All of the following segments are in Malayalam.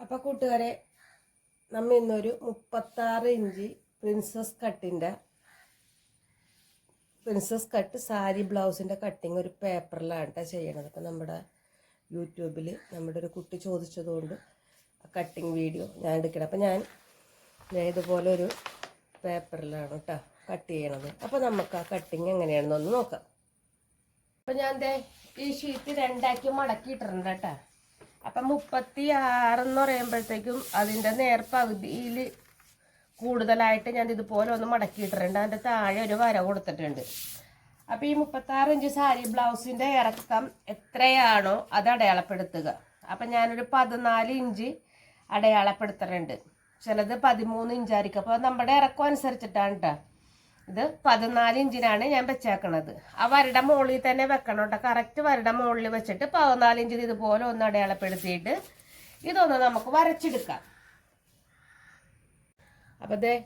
അപ്പോൾ കൂട്ടുകാരെ നമ്മ ഇന്നൊരു മുപ്പത്താറ് ഇഞ്ച് പ്രിൻസസ് കട്ടിന്റെ പ്രിൻസസ് കട്ട് സാരി ബ്ലൗസിന്റെ കട്ടിങ് ഒരു പേപ്പറിലാണ് കേട്ടോ ചെയ്യണത്. അപ്പം നമ്മുടെ യൂട്യൂബിൽ നമ്മുടെ ഒരു കുട്ടി ചോദിച്ചതുകൊണ്ട് ആ കട്ടിങ് വീഡിയോ ഞാൻ എടുക്കണം. അപ്പം ഞാൻ ഞാൻ ഇതുപോലെ ഒരു പേപ്പറിലാണ് കേട്ടോ കട്ട് ചെയ്യണത്. അപ്പോൾ നമുക്ക് ആ കട്ടിങ് എങ്ങനെയാണെന്നൊന്ന് നോക്കാം. അപ്പം ഞാൻ ദേ ഈ ഷീറ്റ് രണ്ടാക്കി മടക്കിയിട്ടുണ്ട് കേട്ടോ അപ്പം മുപ്പത്തി ആറെന്ന് പറയുമ്പോഴത്തേക്കും അതിന്റെ നേർപ്പകുതിയിൽ കൂടുതലായിട്ട് ഞാൻ ഇതുപോലെ ഒന്ന് മടക്കിയിട്ടിട്ടുണ്ട്. അതിന്റെ താഴെ ഒരു വര കൊടുത്തിട്ടുണ്ട്. അപ്പോൾ ഈ മുപ്പത്താറ് ഇഞ്ച് സാരി ബ്ലൗസിന്റെ ഇറക്കം എത്രയാണോ അത് അടയാളപ്പെടുത്തുക. അപ്പം ഞാനൊരു പതിനാല് ഇഞ്ച് അടയാളപ്പെടുത്തുന്നുണ്ട് ചിലത് പതിമൂന്ന് ഇഞ്ചായിരിക്കും. അപ്പോൾ നമ്മുടെ ഇറക്കം അനുസരിച്ചിട്ടാണ് കേട്ടോ ഇത് പതിനാല് ഇഞ്ചിനാണ് ഞാൻ വെച്ചേക്കണത്. ആ വരുടെ മുകളിൽ തന്നെ വെക്കണം കേട്ടോ. കറക്റ്റ് വരുടെ മുകളിൽ വെച്ചിട്ട് പതിനാല് ഇഞ്ചിന് ഇതുപോലെ ഒന്ന് അടയാളപ്പെടുത്തിയിട്ട് ഇതൊന്ന് നമുക്ക് വരച്ചെടുക്കാം. അപ്പം ദേ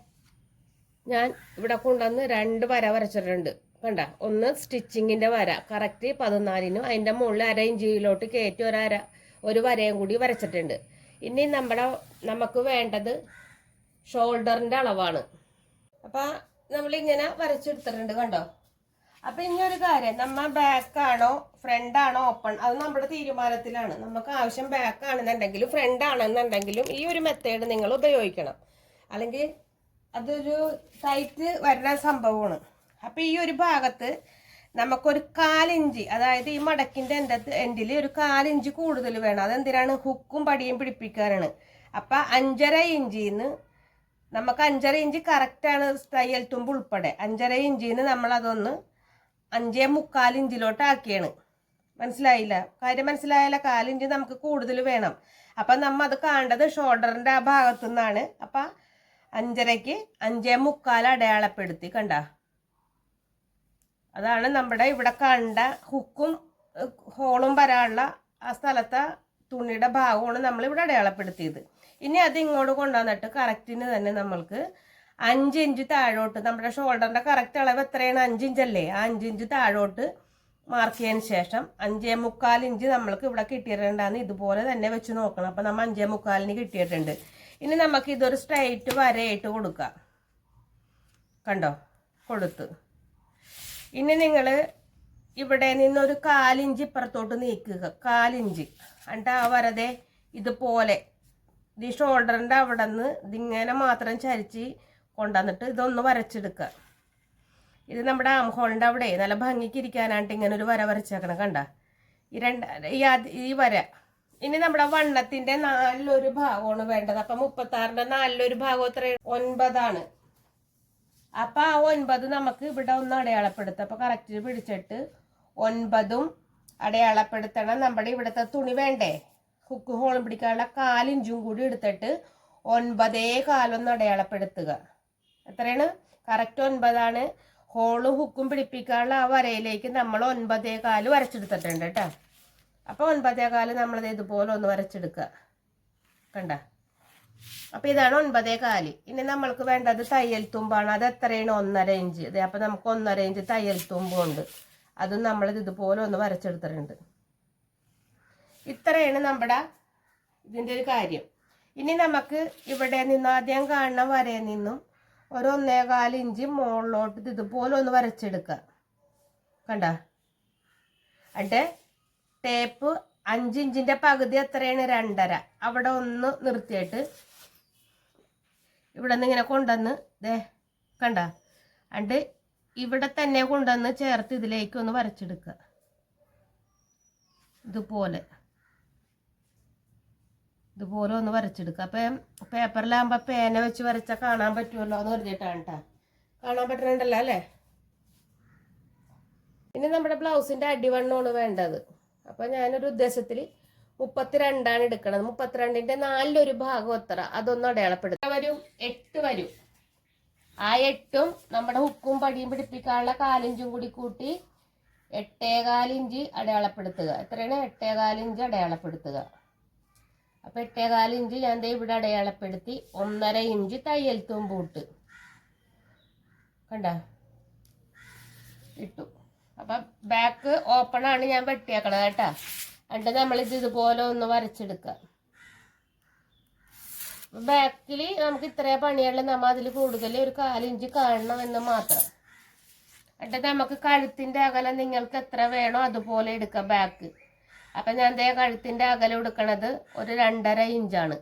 ഞാൻ ഇവിടെ കൊണ്ടുവന്ന് രണ്ട് വര വരച്ചിട്ടുണ്ട്. കണ്ട? ഒന്ന് സ്റ്റിച്ചിങ്ങിന്റെ വര. കറക്റ്റ് പതിനാലിനും അതിന്റെ മുകളിൽ അര ഇഞ്ചിയിലോട്ട് കയറ്റി ഒരര ഒരു വരയും കൂടി വരച്ചിട്ടുണ്ട്. ഇനി നമ്മുടെ നമുക്ക് വേണ്ടത് ഷോൾഡറിന്റെ അളവാണ്. അപ്പം നമ്മളിങ്ങനെ വരച്ചെടുത്തിട്ടുണ്ട് കണ്ടോ? അപ്പം ഇനി ഒരു കാര്യം നമ്മ ബാക്കാണോ ഫ്രണ്ട് ആണോ ഓപ്പൺ അത് നമ്മുടെ തീരുമാനത്തിലാണ്. നമുക്ക് ആവശ്യം ബാക്ക് ആണെന്നുണ്ടെങ്കിലും ഫ്രണ്ട് ആണെന്നുണ്ടെങ്കിലും ഈ ഒരു മെത്തേഡ് നിങ്ങൾ ഉപയോഗിക്കണം. അല്ലെങ്കിൽ അതൊരു ടൈറ്റ് വരുന്ന സംഭവമാണ്. അപ്പം ഈ ഒരു ഭാഗത്ത് നമുക്കൊരു കാലിഞ്ച് അതായത് ഈ മടക്കിന്റെ എന്റെ എൻഡിൽ ഒരു കാലിഞ്ച് കൂടുതൽ വേണം. അതെന്തിനാണ്? ഹുക്കും പടിയും പിടിപ്പിക്കാനാണ്. അപ്പം അഞ്ചര ഇഞ്ചിന്ന് നമുക്ക് അഞ്ചര ഇഞ്ച് കറക്റ്റാണ് തയ്യൽ തുമ്പ് ഉൾപ്പെടെ. അഞ്ചര ഇഞ്ചിന് നമ്മളതൊന്ന് അഞ്ചേ മുക്കാൽ ഇഞ്ചിലോട്ട് ആക്കിയാണ്. മനസ്സിലായില്ല? കാര്യം മനസ്സിലായാല കാലിഞ്ച് നമുക്ക് കൂടുതൽ വേണം. അപ്പം നമ്മൾ അത് കാണേണ്ടത് ഷോൾഡറിന്റെ ആ ഭാഗത്തു നിന്നാണ് അപ്പം അഞ്ചരയ്ക്ക് അഞ്ചേ മുക്കാൽ അടയാളപ്പെടുത്തി കണ്ട. അതാണ് നമ്മുടെ ഇവിടെ കണ്ട ഹുക്കും ഹോളും വരാനുള്ള ആ സ്ഥലത്തെ തുണിയുടെ ഭാഗമാണ് നമ്മൾ ഇവിടെ അടയാളപ്പെടുത്തിയത്. ഇനി അത് ഇങ്ങോട്ട് കൊണ്ടുവന്നിട്ട് കറക്റ്റിന് തന്നെ നമ്മൾക്ക് അഞ്ച് ഇഞ്ച് താഴോട്ട് നമ്മുടെ ഷോൾഡറിന്റെ കറക്റ്റ് അളവ് എത്രയാണ്? അഞ്ച് ഇഞ്ചല്ലേ ആ അഞ്ച് ഇഞ്ച് താഴോട്ട് മാർക്ക് ചെയ്തതിന് ശേഷം അഞ്ചേ മുക്കാൽ ഇഞ്ച് നമ്മൾക്ക് ഇവിടെ കിട്ടിയിട്ടുണ്ടാന്ന് ഇതുപോലെ തന്നെ വെച്ച് നോക്കണം. അപ്പം നമ്മൾ അഞ്ചേ മുക്കാലിന് കിട്ടിയിട്ടുണ്ട്. ഇനി നമുക്ക് ഇതൊരു സ്ട്രൈറ്റ് വരയായിട്ട് കൊടുക്കാം. കണ്ടോ? കൊടുത്ത്. ഇനി നിങ്ങൾ ഇവിടെ നിന്നൊരു കാലിഞ്ച് ഇപ്പുറത്തോട്ട് നീക്കുക. കാലിഞ്ച്. എന്നിട്ട് ആ വരതെ ഇതുപോലെ. ഈ ഷോൾഡറിന്റെ അവിടെ നിന്ന് ഇതിങ്ങനെ മാത്രം ചരിച്ച് കൊണ്ടുവന്നിട്ട് ഇതൊന്ന് വരച്ചെടുക്കുക ഇത് നമ്മുടെ ആം ഹോളിന്റെ അവിടെ നല്ല ഭംഗിക്ക് ഇരിക്കാനായിട്ട് ഇങ്ങനെ ഒരു വര വരച്ചേക്കണം കണ്ട? ഈ രണ്ട് ഈ ഈ വര. ഇനി നമ്മുടെ വണ്ണത്തിന്റെ നാലിലൊരു ഭാഗമാണ് വേണ്ടത്. അപ്പം മുപ്പത്താറിന്റെ നാലിലൊരു ഭാഗം എത്ര ഒൻപതാണ്. അപ്പം ആ ഒൻപത് നമുക്ക് ഇവിടെ ഒന്ന് അടയാളപ്പെടുത്താം. അപ്പം കറക്റ്റ് പിടിച്ചിട്ട് ഒൻപതും അടയാളപ്പെടുത്തണം. നമ്മുടെ ഇവിടുത്തെ തുണി വേണ്ടേ? ഹുക്ക് ഹോളും പിടിക്കാനുള്ള കാലിഞ്ചും കൂടി എടുത്തിട്ട് ഒൻപതേ കാലൊന്ന് അടയാളപ്പെടുത്തുക. എത്രയാണ്? കറക്റ്റ് ഒൻപതാണ്. ഹോളും ഹുക്കും പിടിപ്പിക്കാനുള്ള ആ വരയിലേക്ക് നമ്മൾ ഒൻപതേ കാൽ വരച്ചെടുത്തിട്ടുണ്ട് കേട്ടോ. അപ്പോൾ ഒൻപതേ കാൽ നമ്മളത് ഇതുപോലെ ഒന്ന് വരച്ചെടുക്കുക. കണ്ട? അപ്പോൾ ഇതാണ് ഒൻപതേ കാൽ. ഇനി നമ്മൾക്ക് വേണ്ടത് തയ്യൽ തുമ്പാണ്. അത് എത്രയാണ്? ഒന്നര ഇഞ്ച്. അതെ അപ്പോൾ നമുക്ക് ഒന്നര ഇഞ്ച് തയ്യൽ തുമ്പുണ്ട്. അതും നമ്മളിത് ഇതുപോലെ ഒന്ന് വരച്ചെടുത്തിട്ടുണ്ട്. ഇത്രയാണ് നമ്മുടെ ഇതിന്റെ ഒരു കാര്യം. ഇനി നമുക്ക് ഇവിടെ നിന്ന് ആദ്യം കാണണം വരയിൽ നിന്നും ഒരു ഒന്നേകാൽ ഇഞ്ച് മുകളിലോട്ട് ഇതുപോലെ ഒന്ന് വരച്ചെടുക്കുക. കണ്ട? എന്നിട്ട് ടേപ്പ് അഞ്ച് ഇഞ്ചിന്റെ പകുതി എത്രയാണ്? രണ്ടര. അവിടെ ഒന്ന് നിർത്തിയിട്ട് ഇവിടെ നിന്ന് ഇങ്ങനെ കൊണ്ടുവന്ന് ദേ കണ്ട? എന്നിട്ട് ഇവിടെ തന്നെ കൊണ്ടുവന്ന് ചേർത്ത് ഇതിലേക്ക് ഒന്ന് വരച്ചെടുക്കുക. ഇതുപോലെ. ഇതുപോലെ ഒന്ന് വരച്ചെടുക്കുക. അപ്പം പേപ്പറിലാകുമ്പോൾ പേന വെച്ച് വരച്ചാൽ കാണാൻ പറ്റുമല്ലോ എന്ന് പറഞ്ഞിട്ടാണ് കേട്ടോ. കാണാൻ പറ്റുന്നുണ്ടല്ലോ അല്ലേ? ഇനി നമ്മുടെ ബ്ലൗസിന്റെ അടിവണ്ണമാണ് വേണ്ടത്. അപ്പം ഞാനൊരു ഉദ്ദേശത്തിൽ മുപ്പത്തിരണ്ടാണ് എടുക്കണത്. മുപ്പത്തിരണ്ടിന്റെ നാലിലൊരു ഭാഗം എത്ര? അതൊന്ന് അടയാളപ്പെടുത്തുക വരും. എട്ട് വരും. ആ എട്ടും നമ്മുടെ ഹുക്കും പടിയും പിടിപ്പിക്കാനുള്ള കാലിഞ്ചും കൂടി കൂട്ടി എട്ടേകാലിഞ്ച് അടയാളപ്പെടുത്തുക. എത്രയാണ്? എട്ടേകാലിഞ്ച് അടയാളപ്പെടുത്തുക. അപ്പൊ എട്ടേകാലിഞ്ച് ഞാൻ ദേ ഇവിടെ അടയാളപ്പെടുത്തി. ഒന്നര ഇഞ്ച് തയ്യൽ തുമ്പൂട്ട് കണ്ട? ഇട്ടു. അപ്പൊ ബാക്ക് ഓപ്പണാണ് ഞാൻ വെട്ടിയാക്കണത് കേട്ടാ. എന്നിട്ട് നമ്മളിത് ഇതുപോലെ ഒന്ന് വരച്ചെടുക്കുക. ബാക്കിൽ നമുക്ക് ഇത്രേ പണിയുള്ള നമ്മ അതിൽ കൂടുതൽ ഒരു കാലിഞ്ച് കാണണം എന്ന് മാത്രം. എന്നിട്ട് നമുക്ക് കഴുത്തിന്റെ അകലം നിങ്ങൾക്ക് എത്ര വേണോ അതുപോലെ എടുക്കാം ബാക്ക്. അപ്പം ഞാൻ ദേ കഴുത്തിന്റെ അകലം എടുക്കണത് ഒരു രണ്ടര ഇഞ്ചാണ്.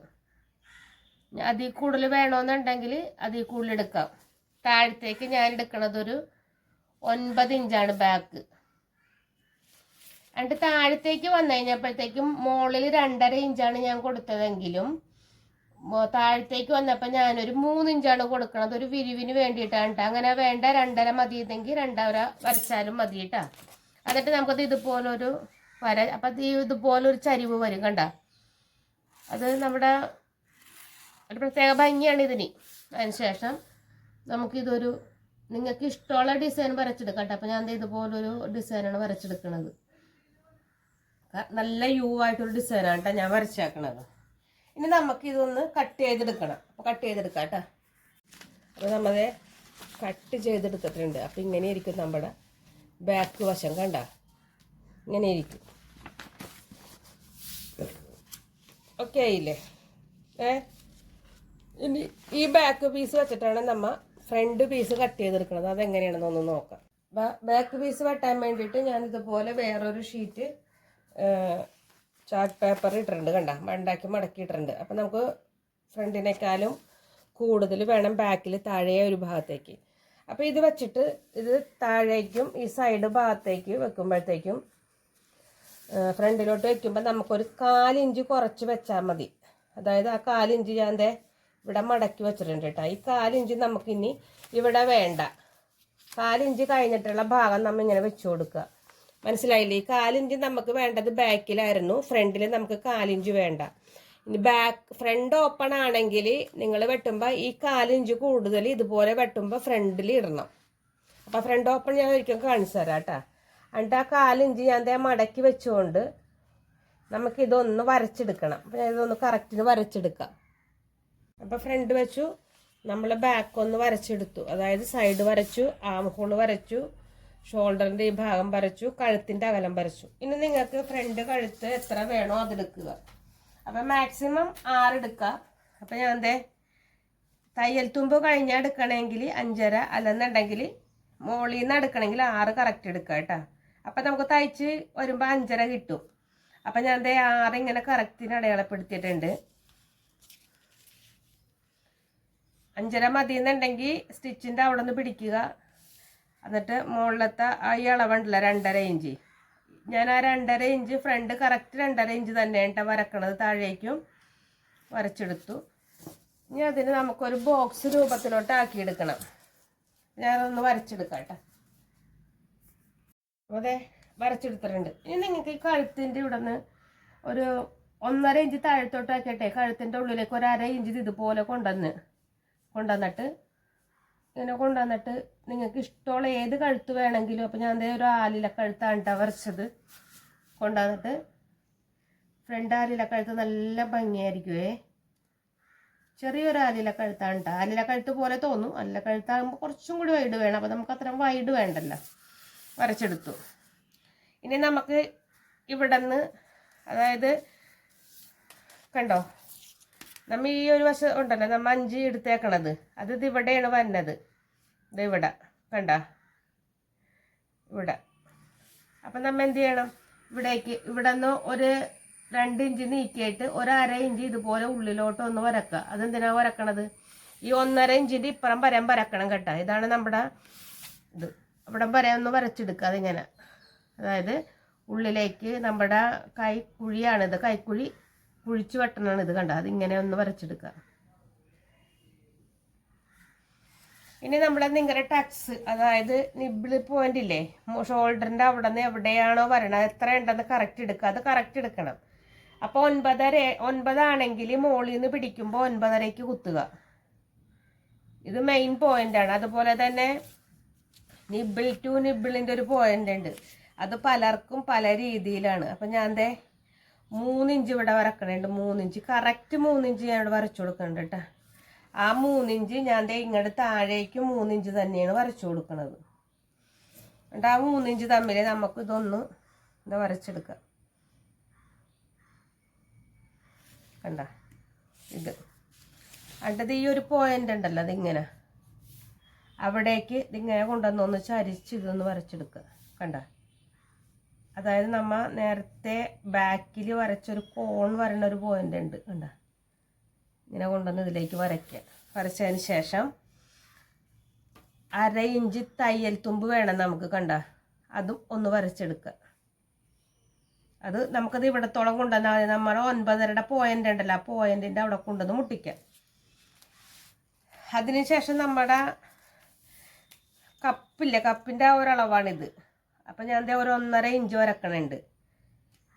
അതിൽ കൂടുതൽ വേണമെന്നുണ്ടെങ്കിൽ അതിൽ കൂടുതൽ എടുക്കാം. താഴത്തേക്ക് ഞാൻ എടുക്കണത് ഒരു ഒൻപത് ഇഞ്ചാണ് ബാക്ക്. എന്നിട്ട് താഴത്തേക്ക് വന്നു കഴിഞ്ഞപ്പോഴത്തേക്കും മുകളിൽ രണ്ടര ഇഞ്ചാണ് ഞാൻ കൊടുത്തതെങ്കിലും താഴത്തേക്ക് വന്നപ്പോൾ ഞാനൊരു മൂന്നിഞ്ചാണ് കൊടുക്കണത്. ഒരു വിരിവിന് വേണ്ടിയിട്ടാണ് കേട്ടോ അങ്ങനെ വേണ്ട രണ്ടര മതിയെങ്കിൽ രണ്ടര വരച്ചാലും മതി കേട്ടാ എന്നിട്ട് നമുക്കത് ഇതുപോലൊരു വര അപ്പം ഇതുപോലൊരു ചരിവ് വരും കണ്ട. അത് നമ്മുടെ ഒരു പ്രത്യേക ഭംഗിയാണ് ഇതിന്. അതിനുശേഷം നമുക്കിതൊരു നിങ്ങൾക്ക് ഇഷ്ടമുള്ള ഡിസൈൻ വരച്ചെടുക്കാം കേട്ടോ അപ്പം ഞാൻ ഇതുപോലൊരു ഡിസൈനാണ് വരച്ചെടുക്കണത്. ക- നല്ല യൂ ആയിട്ടൊരു ഡിസൈനാണ് കേട്ടോ ഞാൻ വരച്ചേക്കണത്. ഇനി നമുക്ക് ഇതൊന്ന് കട്ട് ചെയ്തെടുക്കണം. അപ്പോൾ കട്ട് ചെയ്തെടുക്കാം കേട്ടോ. അപ്പോൾ നമ്മളെ കട്ട് ചെയ്തെടുത്തിട്ടുണ്ട്. അപ്പോൾ ഇങ്ങനെ ഇരിക്കും നമ്മുടെ ബാക്ക് വശം കണ്ട? ഇങ്ങനെ ഇരിക്കും. ഓക്കെ ആയില്ലേ? ഏ? ഇനി ഈ ബാക്ക് പീസ് വെച്ചിട്ടാണ് നമ്മ ഫ്രണ്ട് പീസ് കട്ട് ചെയ്തെടുക്കുന്നത് അതെങ്ങനെയാണെന്ന് ഒന്ന് നോക്കാം. ബാക്ക് പീസ് വെട്ടാൻ വേണ്ടിയിട്ട് ഞാൻ ഇതുപോലെ വേറൊരു ഷീറ്റ് ചാർട്ട് പേപ്പർ ഇട്ടിട്ടുണ്ട് കണ്ട? മണ്ടാക്കി മടക്കി അപ്പം നമുക്ക് ഫ്രണ്ടിനേക്കാളും കൂടുതൽ വേണം ബാക്കിൽ താഴെ ഒരു ഭാഗത്തേക്ക്. അപ്പോൾ ഇത് വെച്ചിട്ട് ഇത് താഴേക്കും ഈ സൈഡ് ഭാഗത്തേക്ക് വെക്കുമ്പോഴത്തേക്കും ഫ്രണ്ടിലോട്ട് വെക്കുമ്പോൾ നമുക്കൊരു കാലിഞ്ച് കുറച്ച് വെച്ചാൽ മതി. അതായത് ആ കാലിഞ്ച് ഞാൻ ദേ ഇവിടെ മടക്കി വെച്ചിട്ടുണ്ട് കേട്ടോ. ഈ കാലിഞ്ച് നമുക്കിനി ഇവിടെ വേണ്ട. കാലിഞ്ച് കഴിഞ്ഞിട്ടുള്ള ഭാഗം നമ്മൾ ഇങ്ങനെ വെച്ചു കൊടുക്കുക മനസ്സിലായില്ലേ? കാലിഞ്ച് നമുക്ക് വേണ്ടത് ബാക്കിലായിരുന്നു. ഫ്രണ്ടിൽ നമുക്ക് കാലിഞ്ച് വേണ്ട. ഇനി ബാക്ക് ഫ്രണ്ട് ഓപ്പൺ ആണെങ്കിൽ നിങ്ങൾ വെട്ടുമ്പോൾ ഈ കാലിഞ്ച് കൂടുതൽ ഇതുപോലെ വെട്ടുമ്പോൾ ഫ്രണ്ടിൽ ഇടണം. അപ്പോൾ ഫ്രണ്ട് ഓപ്പൺ ഞാൻ ഒരിക്കലും കാണിച്ചു തരാം കേട്ടോ. എന്നിട്ട് ആ കാലിഞ്ച് ഞാൻ ദേ മടക്കി വെച്ചുകൊണ്ട് നമുക്ക് ഇതൊന്ന് വരച്ചെടുക്കണം. അപ്പം ഞാൻ ഇതൊന്ന് കറക്റ്റിന് വരച്ചെടുക്കാം. അപ്പോൾ ഫ്രണ്ട് വെച്ചു. നമ്മൾ ബാക്ക് ഒന്ന് വരച്ചെടുത്തു. അതായത് സൈഡ് വരച്ചു ആം ഹോൾ വരച്ചു. ഷോൾഡറിന്റെ ഈ ഭാഗം വരച്ചു കഴുത്തിന്റെ അകലം വരച്ചു ഇനി നിങ്ങൾക്ക് ഫ്രണ്ട് കഴുത്ത് എത്ര വേണോ അതെടുക്കുക അപ്പം മാക്സിമം ആറ് എടുക്കുക അപ്പം ഞാൻ എന്തേ തയ്യൽ തുമ്പ് കഴിഞ്ഞാൽ എടുക്കണമെങ്കിൽ അഞ്ചര അല്ലെന്നുണ്ടെങ്കിൽ മോളിൽ നിന്ന് എടുക്കണമെങ്കിൽ ആറ് കറക്റ്റ് എടുക്കുക കേട്ടോ. അപ്പം നമുക്ക് തയ്ച്ച് വരുമ്പോൾ അഞ്ചര കിട്ടും. അപ്പം ഞാൻ എന്തേ ആറ് ഇങ്ങനെ കറക്റ്റിന് അടയാളപ്പെടുത്തിയിട്ടുണ്ട്. അഞ്ചര മതി എന്നുണ്ടെങ്കിൽ സ്റ്റിച്ചിന്റെ അവിടെ നിന്ന് പിടിക്കുക. എന്നിട്ട് മുകളിലത്തെ ഈ അളവുണ്ടല്ലോ രണ്ടര ഇഞ്ച്. ഞാൻ ആ രണ്ടര ഇഞ്ച് ഫ്രണ്ട് കറക്റ്റ് രണ്ടര ഇഞ്ച് തന്നെ ട്ടോ വരക്കണത്. താഴേക്കും വരച്ചെടുത്തു. ഇനി അതിന് നമുക്കൊരു ബോക്സ് രൂപത്തിലോട്ട് ആക്കിയെടുക്കണം. ഞാനതൊന്ന് വരച്ചെടുക്കാം അതെ വരച്ചെടുത്തിട്ടുണ്ട്. ഇനി നിങ്ങൾക്ക് ഈ കഴുത്തിന്റെ ഇവിടെ നിന്ന് ഒരു ഒന്നര ഇഞ്ച് താഴത്തോട്ട് ആക്കിയിട്ടെ കഴുത്തിന്റെ ഉള്ളിലേക്ക് ഒരു അര ഇഞ്ച് ഇതുപോലെ കൊണ്ടുവന്ന് കൊണ്ടുവന്നിട്ട് ഇങ്ങനെ കൊണ്ടുവന്നിട്ട് നിങ്ങൾക്ക് ഇഷ്ടമുള്ള ഏത് കഴുത്ത് വേണമെങ്കിലും അപ്പം ഞാൻ അതേ ഒരു ആലില കഴുത്താണ് ട്ടോ വരച്ചത്. കൊണ്ടുവന്നിട്ട് ഫ്രണ്ട് ആലില കഴുത്ത് നല്ല ഭംഗിയായിരിക്കുമേ ചെറിയൊരു ആലില കഴുത്താണ് കേട്ടോ ആലില കഴുത്ത് പോലെ തോന്നും. അല്ല കഴുത്താകുമ്പോൾ കുറച്ചും കൂടി വൈഡ് വേണം. അപ്പം നമുക്ക് അത്രയും വൈഡ് വേണ്ടല്ലോ. വരച്ചെടുത്തു. ഇനി നമുക്ക് ഇവിടെ നിന്ന് അതായത് കണ്ടോ? നമ്മ ഈ ഒരു വശം ഉണ്ടല്ലോ. നമ്മ അഞ്ച് എടുത്തേക്കണത്. അത് ഇത് ഇവിടെയാണ് വന്നത്. ഇത് ഇവിടെ കണ്ട? ഇവിടെ. അപ്പം നമ്മൾ എന്ത് ചെയ്യണം? ഇവിടേക്ക് ഇവിടെ നിന്ന് ഒരു രണ്ട് ഇഞ്ച് നീക്കിയിട്ട് ഒരു അര ഇഞ്ച് ഇതുപോലെ ഉള്ളിലോട്ട് ഒന്ന് വരക്കുക. അതെന്തിനാണ് വരക്കണത്? ഈ ഒന്നര ഇഞ്ചിന്റെ ഇപ്പുറം വരാൻ വരക്കണം കേട്ടോ. ഇതാണ് നമ്മുടെ ഇത്. ഇവിടെ വരെ ഒന്ന് വരച്ചെടുക്കുക അതിങ്ങനെ. അതായത് ഉള്ളിലേക്ക് നമ്മുടെ കൈക്കുഴിയാണിത്. കൈക്കുഴി കുഴിച്ചു വെട്ടണാണ് കണ്ട? അതിങ്ങനെ ഒന്ന് വരച്ചെടുക്കുക. ഇനി നമ്മുടെ നിങ്ങളുടെ ടക്സ് അതായത് നിബിൾ പോയിന്റ് ഇല്ലേ? ഷോൾഡറിന്റെ അവിടെ നിന്ന് എവിടെയാണോ വരണത് എത്ര ഉണ്ടെന്ന് കറക്റ്റ് എടുക്കുക. അത് കറക്റ്റ് എടുക്കണം. അപ്പോൾ ഒൻപതര ഒൻപതാണെങ്കിൽ മുകളിൽ നിന്ന് പിടിക്കുമ്പോൾ ഒൻപതരയ്ക്ക് കുത്തുക. ഇത് മെയിൻ പോയിന്റ് ആണ്. അതുപോലെ തന്നെ നിബിൾ ടു നിബിളിന്റെ ഒരു പോയിന്റ് ഉണ്ട്. അത് പലർക്കും പല രീതിയിലാണ്. അപ്പം ഞാൻ ദേ മൂന്നിഞ്ച് ഇവിടെ വരക്കണുണ്ട്. മൂന്നിഞ്ച്. കറക്റ്റ് മൂന്നിഞ്ച് ഞാൻ ഇവിടെ വരച്ചു കൊടുക്കുന്നുണ്ട് കേട്ടോ ആ മൂന്നിഞ്ച് ഞാൻ ദേ ഇങ്ങോട്ട് താഴേക്ക് മൂന്നിഞ്ച് തന്നെയാണ് വരച്ചു കൊടുക്കുന്നത് എന്നിട്ട് ആ മൂന്നിഞ്ച് തമ്മിൽ നമുക്ക് ഇതൊന്ന് എന്താ വരച്ചെടുക്കാം. കണ്ട? ഇത്. അണ്ടത് ഈ ഒരു പോയിന്റ് ഉണ്ടല്ലോ അതിങ്ങനെ. അവിടേക്ക് ഇതിങ്ങനെ കൊണ്ടുവന്ന് ഒന്ന് ചരിച്ച് ഇതൊന്ന് വരച്ചെടുക്കുക കണ്ട? അതായത് നമ്മ നേരത്തെ ബാക്കിൽ വരച്ചൊരു കോൺ വരണ ഒരു പോയിന്റ് ഉണ്ട്. കണ്ട? ഇങ്ങനെ കൊണ്ടുവന്ന് ഇതിലേക്ക് വരയ്ക്കുക. വരച്ചതിന് ശേഷം അര ഇഞ്ച് തയ്യൽ തുമ്പ് വേണം നമുക്ക് കണ്ട. അതും ഒന്ന് വരച്ചെടുക്കുക. അത് നമുക്കത് ഇവിടത്തോളം കൊണ്ടുവന്നാൽ മതി. നമ്മൾ ഒൻപതരയുടെ പോയിന്റ് ഉണ്ടല്ലോ ആ പോയിന്റിന്റെ അവിടെ കൊണ്ടുവന്ന് മുട്ടിക്കാം അതിനുശേഷം നമ്മുടെ കപ്പില്ല കപ്പിന്റെ ആ ഒരളവാണിത്. അപ്പം ഞാൻ ദേ ഒരു ഒന്നര ഇഞ്ച് വരക്കണുണ്ട്.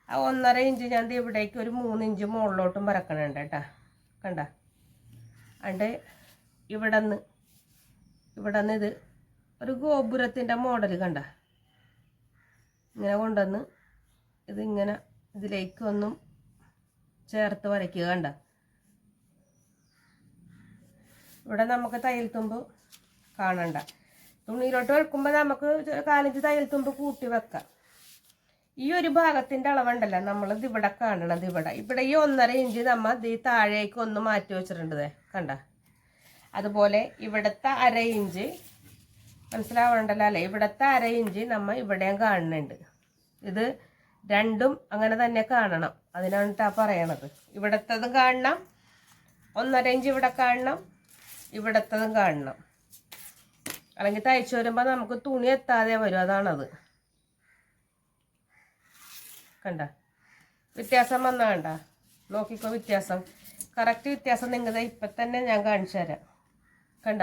ആ ഒന്നര ഇഞ്ച് ഞാൻ ദേ ഇവിടേക്ക് ഒരു മൂന്ന് ഇഞ്ച് മുകളിലോട്ടും വരക്കണുണ്ട് കേട്ടാ. കണ്ട. അണ്ട് ഇവിടെ നിന്ന് ഇവിടെ നിന്ന് ഇത് ഒരു ഗോപുരത്തിന്റെ മോഡൽ കണ്ട. ഇങ്ങനെ കൊണ്ടുവന്ന് ഇതിങ്ങനെ ഇതിലേക്ക് ഒന്നും ചേർത്ത് വരയ്ക്കുക കണ്ട. ഇവിടെ നമുക്ക് തയ്യൽ തുമ്പ് കാണണ്ട. തുണിയിലോട്ട് വെക്കുമ്പോൾ നമുക്ക് കാലഞ്ച് തയ്യൽ തുമ്പ് കൂട്ടി വെക്കാം. ഈ ഒരു ഭാഗത്തിന്റെ അളവുണ്ടല്ലോ. ഇത് ഇവിടെ കാണണത് ഇവിടെ. ഇവിടെ ഈ ഒന്നര ഇഞ്ച് നമ്മൾ ഈ താഴേക്ക് ഒന്ന് മാറ്റി വെച്ചിട്ടുണ്ട്. കണ്ട? അതുപോലെ ഇവിടുത്തെ അര ഇഞ്ച് മനസ്സിലാവണ്ടല്ലോ അല്ലേ? ഇവിടുത്തെ അര ഇഞ്ച് നമ്മൾ ഇവിടെയും കാണുന്നുണ്ട് ഇത് രണ്ടും അങ്ങനെ തന്നെ കാണണം. അതിനാണ് ആ പറയണത്. ഇവിടത്തതും കാണണം. ഒന്നര ഇഞ്ച് ഇവിടെ കാണണം. ഇവിടത്തതും കാണണം. അല്ലെങ്കിൽ തയ്ച്ചു വരുമ്പോൾ നമുക്ക് തുണി എത്താതെ വരും. അതാണത്. കണ്ട? വ്യത്യാസം വന്നാ കണ്ട? നോക്കിക്കോ വ്യത്യാസം. കറക്റ്റ് വ്യത്യാസം നിങ്ങൾക്ക് ഇപ്പം തന്നെ ഞാൻ കാണിച്ചു തരാം. കണ്ട?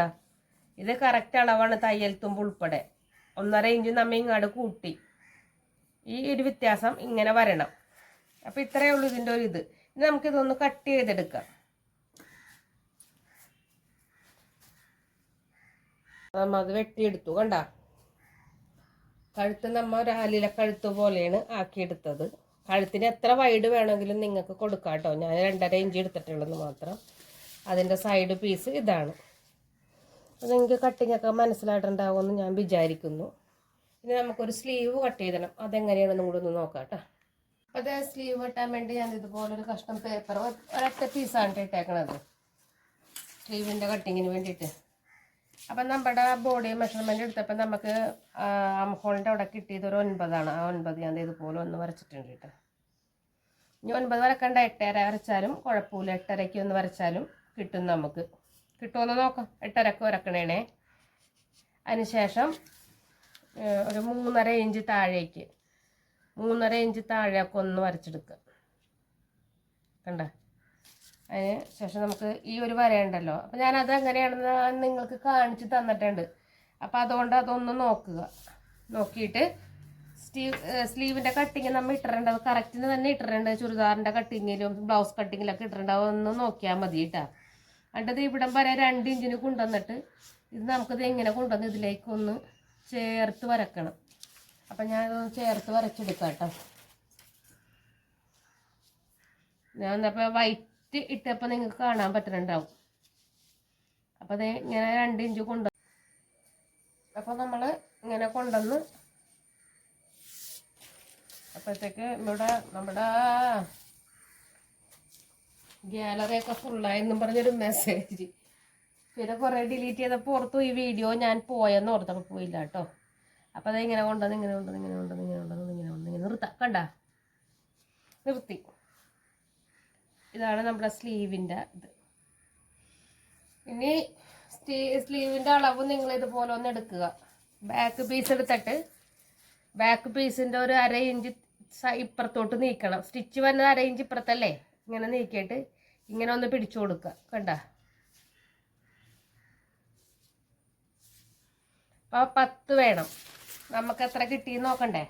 ഇത് കറക്റ്റ് അളവാണ് തയ്യൽ തുമ്പ് ഉൾപ്പെടെ. ഒന്നര ഇഞ്ച് നമ്മ ഇങ്ങോട്ട് കൂട്ടി. ഈ ഒരു വ്യത്യാസം ഇങ്ങനെ വരണം. അപ്പം ഇത്രയേ ഉള്ളൂ ഇതിന്റെ ഒരു ഇത്. ഇനി നമുക്കിതൊന്ന് കട്ട് ചെയ്തെടുക്കാം. നമ്മ അത് വെട്ടിയെടുത്തു. കണ്ട? കഴുത്ത് നമ്മൾ ഒരു ആലില കഴുത്ത് പോലെയാണ് ആക്കിയെടുത്തത്. കഴുത്തിന് എത്ര വൈഡ് വേണമെങ്കിലും നിങ്ങൾക്ക് കൊടുക്കാം കേട്ടോ. ഞാൻ രണ്ടര ഇഞ്ച് എടുത്തിട്ടുള്ളത് മാത്രം. അതിന്റെ സൈഡ് പീസ് ഇതാണ്. അത് നിങ്ങൾക്ക് കട്ടിങ്ങൊക്കെ മനസ്സിലായിട്ടുണ്ടാവുമെന്ന് ഞാൻ വിചാരിക്കുന്നു. ഇനി നമുക്കൊരു സ്ലീവ് കട്ട് ചെയ്തണം. അതെങ്ങനെയാണെന്നും കൂടെ ഒന്ന് നോക്കാം കേട്ടോ. അപ്പോൾ അത് സ്ലീവ് വെട്ടാൻ വേണ്ടി ഞാൻ ഇതുപോലൊരു കഷ്ണം പേപ്പർ ഒരൊറ്റ പീസാണ് ഇട്ടേക്കണത്. സ്ലീവിന്റെ കട്ടിങ്ങിന് വേണ്ടിയിട്ട്. അപ്പം നമ്മുടെ ബോഡി മെഷർമെന്റ് എടുത്തപ്പോൾ നമുക്ക് അംഹോളിന്റെ അവിടെ കിട്ടിയത് ഒരു ഒൻപതാണ്. ആ ഒൻപത് ഞാൻ ഇതുപോലെ ഒന്ന് വരച്ചിട്ടുണ്ട് കേട്ടോ ഇനി ഒൻപത് വരക്കണ്ട എട്ടര വരച്ചാലും കുഴപ്പമില്ല. എട്ടരയ്ക്ക് ഒന്ന് വരച്ചാലും കിട്ടും നമുക്ക്. കിട്ടുമെന്ന് നോക്കാം. എട്ടരക്ക് വരക്കണേണേ അതിനുശേഷം ഒരു മൂന്നര ഇഞ്ച് താഴേക്ക്. മൂന്നര ഇഞ്ച് താഴേക്ക് ഒന്ന് വരച്ചെടുക്കുക കണ്ട? അതിന് ശേഷം നമുക്ക് ഈ ഒരു വരയുണ്ടല്ലോ. അപ്പം ഞാനത് എങ്ങനെയാണെന്ന് നിങ്ങൾക്ക് കാണിച്ച് തന്നിട്ടുണ്ട്. അപ്പം അതുകൊണ്ട് അതൊന്ന് നോക്കുക. നോക്കിയിട്ട് സ്റ്റീവ് സ്ലീവിന്റെ കട്ടിങ് നമ്മൾ ഇട്ടിട്ടുണ്ട്. കറക്റ്റിന് തന്നെ ഇട്ടിട്ടുണ്ട്. ചുരിദാറിന്റെ കട്ടിങ്ങിലും ബ്ലൗസ് കട്ടിങ്ങിലൊക്കെ ഇട്ടിട്ടുണ്ട്. അതൊന്ന് നോക്കിയാൽ മതി കേട്ടോ. എന്നിട്ട് ഇവിടം വരെ രണ്ട് ഇഞ്ചിന് കൊണ്ടുവന്നിട്ട് ഇത് നമുക്കിത് എങ്ങനെ കൊണ്ടുവന്ന് ഇതിലേക്ക് ഒന്ന് ചേർത്ത് വരക്കണം. അപ്പം ഞാനതൊന്ന് ചേർത്ത് വരച്ചെടുക്കാം കേട്ടോ. ഞാൻ എന്നപ്പോൾ വൈറ്റ് ഇട്ടപ്പോൾ നിങ്ങൾക്ക് കാണാൻ പറ്റുന്നുണ്ടാവും അപ്പോൾ അത് ഇങ്ങനെ രണ്ട് ഇഞ്ച് കൊണ്ട അപ്പോൾ നമ്മൾ ഇങ്ങനെ കൊണ്ടുവന്ന് അപ്പോഴത്തേക്ക് ഇവിടെ നമ്മുടെ ഗ്യാലറിയൊക്കെ ഫുള്ളായെന്നും പറഞ്ഞൊരു മെസ്സേജ് പിന്നെ കുറേ ഡിലീറ്റ് ചെയ്തപ്പോൾ ഓർത്തു ഈ വീഡിയോ ഞാൻ പോയെന്ന് ഓർത്തപ്പോൾ പോയില്ല കേട്ടോ. അപ്പോൾ അത് ഇങ്ങനെ കൊണ്ടുവന്ന് ഇങ്ങനെ കൊണ്ടുവന്ന് ഇങ്ങനെ കൊണ്ടുവന്ന് ഇങ്ങനെ കൊണ്ടുവന്ന് ഇങ്ങനെ കൊണ്ടുവന്ന് ഇങ്ങനെ നിർത്താം. കണ്ട? നിർത്തി. ഇതാണ് നമ്മുടെ സ്ലീവിന്റെ ഇത്. ഇനി സ്ലീവിന്റെ അളവ് നിങ്ങൾ ഇതുപോലെ ഒന്ന് എടുക്കുക. ബാക്ക് പീസ് എടുത്തിട്ട് ബാക്ക് പീസിന്റെ ഒരു അര ഇഞ്ച് ഇപ്പുറത്തോട്ട് നീക്കണം. സ്റ്റിച്ച് വന്നത് അര ഇഞ്ച് ഇപ്പുറത്തല്ലേ? ഇങ്ങനെ നീക്കിയിട്ട് ഇങ്ങനെ ഒന്ന് പിടിച്ചു കൊടുക്കുക. കണ്ട? അപ്പോൾ പത്ത് വേണം. നമുക്ക് എത്ര കിട്ടിയെന്ന് നോക്കണ്ടേ?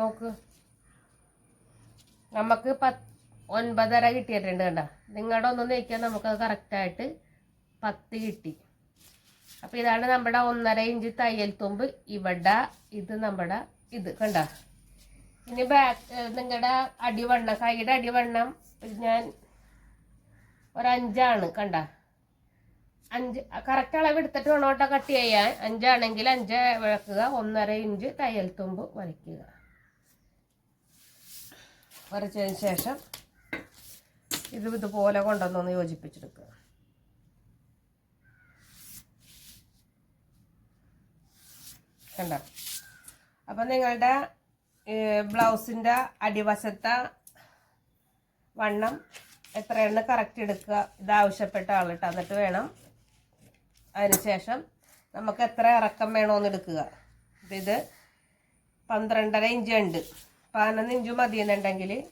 നോക്ക്. നമുക്ക് പത്ത് ഒൻപതര കിട്ടിയിട്ടുണ്ട് കണ്ട? നിങ്ങളുടെ ഒന്ന് നോക്കിയാൽ നമുക്കത് കറക്റ്റായിട്ട് പത്ത് കിട്ടി. അപ്പം ഇതാണ് നമ്മുടെ ഒന്നര ഇഞ്ച് തയ്യൽ തുമ്പ്. ഇവിടെ ഇത് നമ്മുടെ ഇത് കണ്ട? ഇനി ബാക്ക് നിങ്ങളുടെ അടിവണ്ണം കൈയുടെ അടിവണ്ണം ഞാൻ ഒരഞ്ചാണ് കണ്ട? അഞ്ച് കറക്റ്റ് അളവ് എടുത്തിട്ട് വേണം കേട്ടോ കട്ട് ചെയ്യാൻ. അഞ്ചാണെങ്കിൽ അഞ്ച് വിളക്കുക ഒന്നര ഇഞ്ച് തയ്യൽ തുമ്പ് വരയ്ക്കുക. വരച്ചതിന് ശേഷം ഇത് ഇതുപോലെ കൊണ്ടുവന്നൊന്ന് യോജിപ്പിച്ചെടുക്കുക. കണ്ട? അപ്പം നിങ്ങളുടെ ബ്ലൗസിന്റെ അടിവശത്തെ വണ്ണം എത്രയെണ്ണം കറക്റ്റ് എടുക്കുക. ഇത് ആവശ്യപ്പെട്ട ആളിട്ട് എന്നിട്ട് വേണം അതിനുശേഷം നമുക്ക് എത്ര ഇറക്കം വേണമെന്ന് എടുക്കുക. ഇത് പന്ത്രണ്ടര ഇഞ്ച് ഉണ്ട്. പതിനൊന്ന് ഇഞ്ച് മതിയെന്നുണ്ടെങ്കിൽ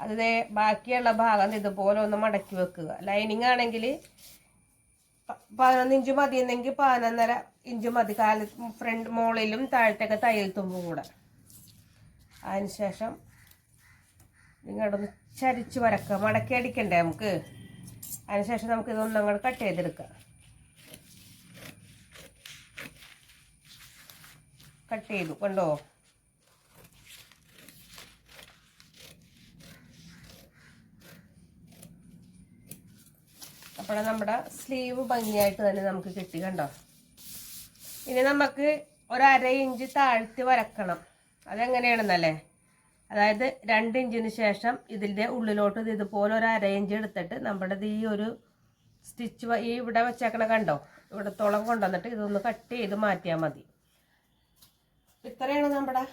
അത് ബാക്കിയുള്ള ഭാഗം ഇതുപോലെ ഒന്ന് മടക്കി വെക്കുക. ലൈനിങ് ആണെങ്കിൽ പതിനൊന്ന് ഇഞ്ച് മതിയെന്നെങ്കിൽ പതിനൊന്നര ഇഞ്ച് മതി. കാല ഫ്രണ്ട് മുകളിലും താഴത്തൊക്കെ തയ്യൽ തുമ്പും കൂടെ. അതിനുശേഷം നിങ്ങളുടെ ഒന്ന് ചരിച്ച് വരക്കുക. മടക്കി അടിക്കണ്ടേ നമുക്ക്? അതിനുശേഷം നമുക്ക് ഇതൊന്നും അങ്ങോട്ട് കട്ട് ചെയ്തെടുക്കാം. കട്ട് ചെയ്തു. കണ്ടോ? അപ്പോൾ നമ്മുടെ സ്ലീവ് ഭംഗിയായിട്ട് തന്നെ നമുക്ക് കിട്ടി കണ്ടോ? ഇനി നമുക്ക് ഒരു അര ഇഞ്ച് താഴ്ത്തി വരക്കണം. അതെങ്ങനെയാണെന്നല്ലേ? അതായത് രണ്ട് ഇഞ്ചിന് ശേഷം ഇതിന്റെ ഉള്ളിലോട്ട് ഇത് ഇതുപോലെ ഒരു അര ഇഞ്ച് എടുത്തിട്ട് നമ്മുടെ ഈ ഒരു സ്റ്റിച്ച് ഈ ഇവിടെ വെച്ചേക്കണ കണ്ടോ? ഇവിടത്തോളം കൊണ്ടുവന്നിട്ട് ഇതൊന്ന് കട്ട് ചെയ്ത് മാറ്റിയാൽ മതി. ഇത്രയാണ് നമ്മുടെ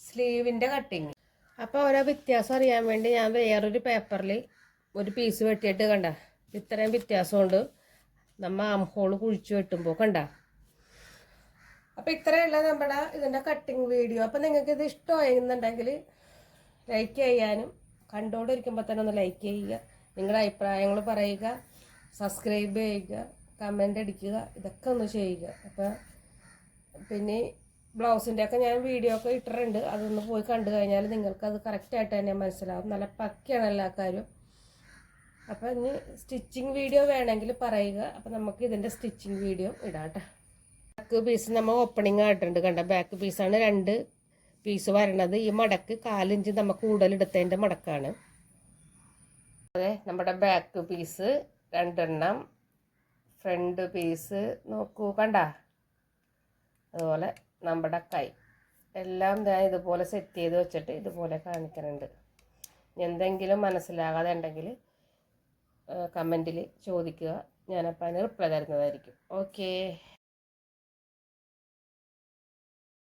സ്ലീവിന്റെ കട്ടിങ് അപ്പോൾ ഓരോ വ്യത്യാസം അറിയാൻ വേണ്ടി ഞാൻ വേറൊരു പേപ്പറിൽ ഒരു പീസ് വെട്ടിയിട്ട് കണ്ട? ഇത്രയും വ്യത്യാസമുണ്ട്. നമ്മ അംഹോൾ കുഴിച്ചു വെട്ടുമ്പോൾ കണ്ട? അപ്പോൾ ഇത്രയല്ല നമ്മുടെ ഇതിന്റെ കട്ടിങ് വീഡിയോ അപ്പോൾ നിങ്ങൾക്ക് ഇത് ഇഷ്ടമായിരുന്നുണ്ടെങ്കിൽ ലൈക്ക് ചെയ്യാനും കണ്ടുകൊണ്ടിരിക്കുമ്പോൾ തന്നെ ഒന്ന് ലൈക്ക് ചെയ്യുക. നിങ്ങളുടെ അഭിപ്രായങ്ങൾ പറയുക. സബ്സ്ക്രൈബ് ചെയ്യുക. കമന്റ് അടിക്കുക. ഇതൊക്കെ ഒന്ന് ചെയ്യുക. അപ്പോൾ പിന്നെ ബ്ലൗസിന്റെ ഒക്കെ ഞാൻ വീഡിയോ ഒക്കെ ഇട്ടിട്ടുണ്ട്. അതൊന്ന് പോയി കണ്ടു കഴിഞ്ഞാൽ നിങ്ങൾക്ക് അത് കറക്റ്റായിട്ട് തന്നെ മനസ്സിലാവും. നല്ല പക്കയാണ് എല്ലാ കാര്യവും. അപ്പോൾ ഇനി സ്റ്റിച്ചിങ് വീഡിയോ വേണമെങ്കിൽ പറയുക. അപ്പോൾ നമുക്ക് ഇതിന്റെ സ്റ്റിച്ചിങ് വീഡിയോ ഇടാം കേട്ടോ ബാക്ക് പീസ് നമ്മൾ ഓപ്പണിങ് ആയിട്ടുണ്ട് കണ്ട? ബാക്ക് പീസാണ് രണ്ട് പീസ് വരണത്. ഈ മടക്ക് കാലിഞ്ച് നമുക്ക് കൂടുതലെടുത്തതിന്റെ മടക്കാണ്. അതെ നമ്മുടെ ബാക്ക് പീസ് രണ്ടെണ്ണം. ഫ്രണ്ട് പീസ് നോക്കൂ കണ്ട? അതുപോലെ നമ്മുടെ കൈ. എല്ലാം ഞാൻ ഇതുപോലെ സെറ്റ് ചെയ്ത് വെച്ചിട്ട് ഇതുപോലെ കാണിക്കുന്നുണ്ട് എന്തെങ്കിലും മനസ്സിലാകാതെ ഉണ്ടെങ്കിൽ കമന്റിൽ ചോദിക്കുക. ഞാനപ്പോൾ അതിന് റിപ്ലൈ തരുന്നതായിരിക്കും. ഓക്കേ